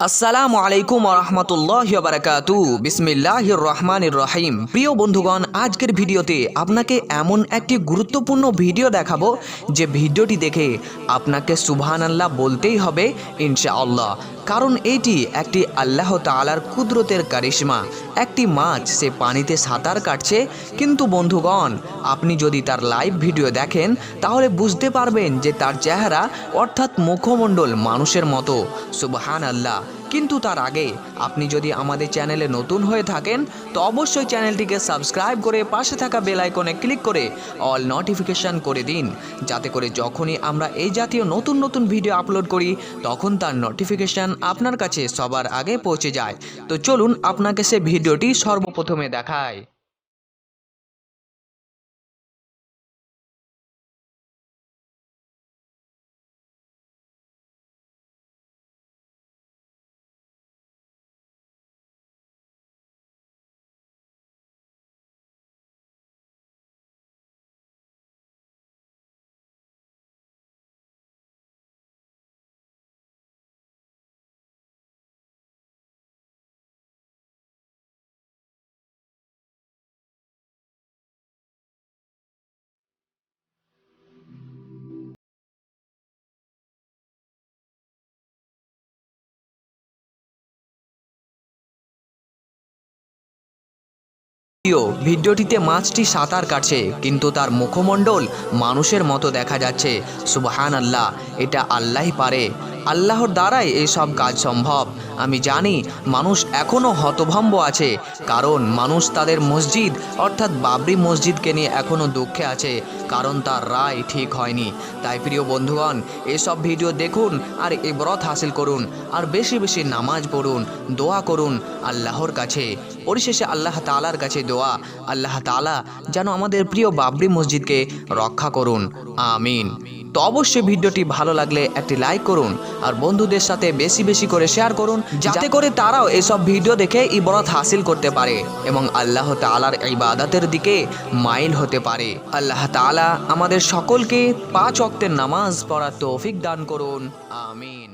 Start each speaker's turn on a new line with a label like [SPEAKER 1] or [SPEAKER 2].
[SPEAKER 1] আসসালামু আলাইকুম রহমতুল্লাহ বারাকাতু বিসমিল্লাহির রহমানির রহিম প্রিয় বন্ধুগণ, আজকের ভিডিওতে আপনাকে এমন একটি গুরুত্বপূর্ণ ভিডিও দেখাবো যে ভিডিওটি দেখে আপনাকে সুবহান আল্লাহ বলতেই হবে, ইনশাআল্লাহ। কারণ এটি একটি আল্লাহ তাআলার কুদরতের কারিশমা। একটি মাছ সে পানিতে সাঁতার কাটছে, কিন্তু বন্ধুগণ, আপনি যদি তার লাইভ ভিডিও দেখেন, তাহলে বুঝতে পারবেন যে তার চেহারা অর্থাৎ মুখমণ্ডল মানুষের মতো। সুবহান আল্লাহ কিন্তু তার আগে আপনি যদি আমাদের চ্যানেলে নতুন হয়ে থাকেন, তো অবশ্যই চ্যানেলটিকে সাবস্ক্রাইব করে পাশে থাকা বেল আইকনে ক্লিক করে অল নোটিফিকেশান করে দিন, যাতে করে যখনই আমরা এই জাতীয় নতুন নতুন ভিডিও আপলোড করি, তখন তার নোটিফিকেশান আপনার কাছে সবার আগে পৌঁছে যায়। তো চলুন আপনাকে সে ভিডিওটি সর্বপ্রথমে দেখায়। ভিডিও, ভিডিওটিতে মাছটি সাঁতার কাটছে, কিন্তু তার মুখমণ্ডল মানুষের মতো দেখা যাচ্ছে। সুবহান আল্লাহ এটা আল্লাহই পারে। আল্লাহর দ্বারাই এই সব কাজ সম্ভব। আমি জানি, মানুষ এখনও হতভম্ব আছে, কারণ মানুষ তাদের মসজিদ, অর্থাৎ বাবরি মসজিদকে নিয়ে এখনও দুঃখে আছে, কারণ তার রায় ঠিক হয়নি। তাই প্রিয় বন্ধুগণ, এসব ভিডিও দেখুন আর ইবরত হাসিল করুন, আর বেশি বেশি নামাজ পড়ুন, দোয়া করুন আল্লাহর কাছে। পরিশেষে আল্লাহ তালার কাছে দোয়া। আল্লাহ তালা যেন আমাদের প্রিয় বাবরি মসজিদকে রক্ষা করুন। আমিন। তো অবশ্যই ভিডিওটি ভালো লাগলে একটি লাইক করুন আর বন্ধুদের সাথে বেশি বেশি করে শেয়ার করুন, যাতে করে তারাও এসব ভিডিও দেখে ইবরত হাসিল করতে পারে এবং আল্লাহ তালার ইবাদতের দিকে মাইল হতে পারে। আল্লাহ তালা আমাদের সকলকে পাঁচ অক্তের নামাজ পড়ার তৌফিক দান করুন। আমিন।